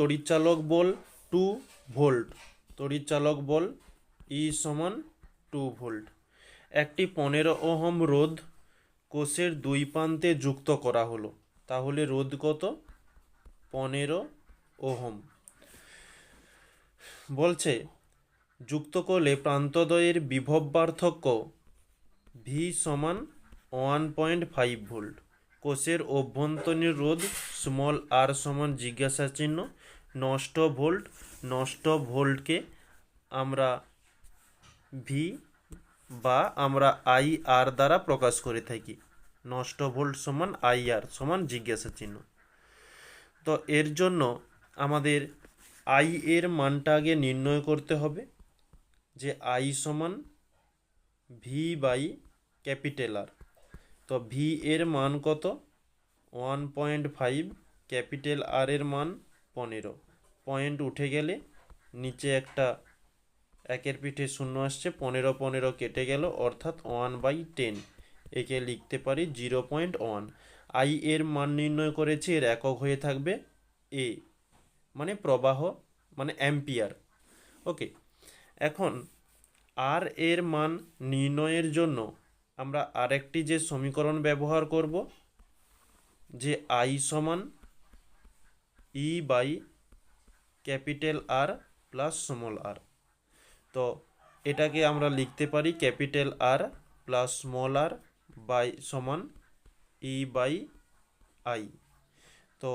তড়িৎচালক বল two volt. তড়িৎচালক বল ই সমান two volt. একটি পনেরো ওহম রোধ কোষের দুই প্রান্তে যুক্ত করা হলো। তাহলে রোধ কত? পনেরো ওহম। বলছে, যুক্ত করলে প্রান্তদ্বয়ের বিভব পার্থক্য ভি সমান ওয়ান পয়েন্ট ফাইভ ভোল্ট। কোষের অভ্যন্তরীণ রোধ স্মল আর সমান জিজ্ঞাসা চিহ্ন নষ্ট ভোল্ট, নষ্ট ভোল্টকে আমরা ভি বা আমরা আই আর দ্বারা প্রকাশ করে থাকি। নষ্ট ভোল্ট সমান আই আর সমান জিজ্ঞাসা চিহ্ন। তো এর জন্য আমাদের আই এর মানটা আগে নির্ণয় করতে হবে যে আই সমান ভি বাই ক্যাপিটাল আর তো ভি এর মান কত? One point five capital R এর মান পনেরো। পয়েন্ট উঠে গেলে নিচে একটা একের পিঠে শূন্য আসছে, পনেরো পনেরো কেটে গেল, অর্থাৎ ওয়ান বাই টেন একে লিখতে পারি জিরো পয়েন্ট ওয়ান আই এর মান নির্ণয় করেছি, এর একক হয়ে থাকবে এ মানে প্রবাহ মানে অ্যাম্পিয়ার। ওকে, এখন আর এর মান নির্ণয়ের জন্য আমরা আরেকটি যে সমীকরণ ব্যবহার করব, যে আই সমান E by capital R plus small R. তো এটাকে আমরা লিখতে পারি capital R plus small R by সমান ই বাই আই। তো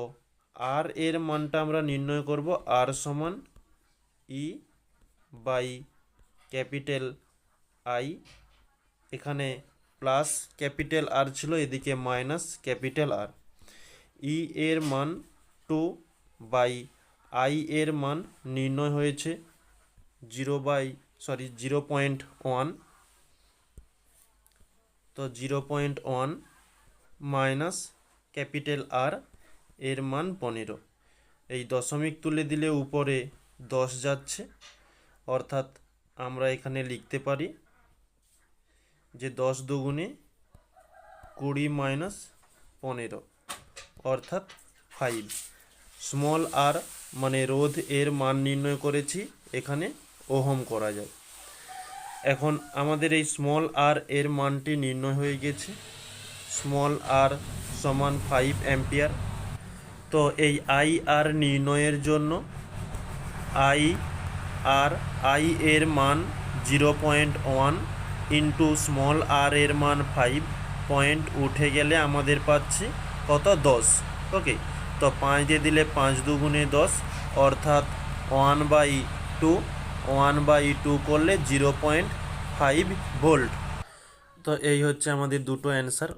আর এর মানটা আমরা নির্ণয় করব আর সমান ই বাই ক্যাপিটাল আই। এখানে প্লাস ক্যাপিটাল আর ছিল, এদিকে মাইনাস ক্যাপিটাল আর। ই এর মান টু বাই আই এর মান নির্ণয় হয়েছে zero by sorry zero point one তো zero point one minus capital R এর মান পনেরো। এই দশমিক তুলে দিলে উপরে দশ যাচ্ছে। অর্থাৎ আমরা এখানে লিখতে পারি যে দশ দুগুণে কুড়ি মাইনাস পনেরো। অর্থাৎ ফাইভ স্মল আর মানে রোধ এর মান নির্ণয় করেছি, এখানে ওহম করা যায়। এখন আমাদের এই স্মল আর এর মানটি নির্ণয় হয়ে গেছে। স্মল আর সমান ফাইভ অ্যাম্পিয়ার তো এই আই আর নির্ণয়ের জন্য আই আর আই এর মান zero point one into small R এর মান ফাইভ পয়েন্ট উঠে গেলে আমাদের পাচ্ছি কত? দশ। ওকে তো পাঁচ দিয়ে দিলে পাঁচ দুগুণে দশ, অর্থাৎ one by two one by two করলে জিরো পয়েন্ট ফাইভ ভোল্ট তো এই হচ্ছে আমাদের দুটো অ্যান্সার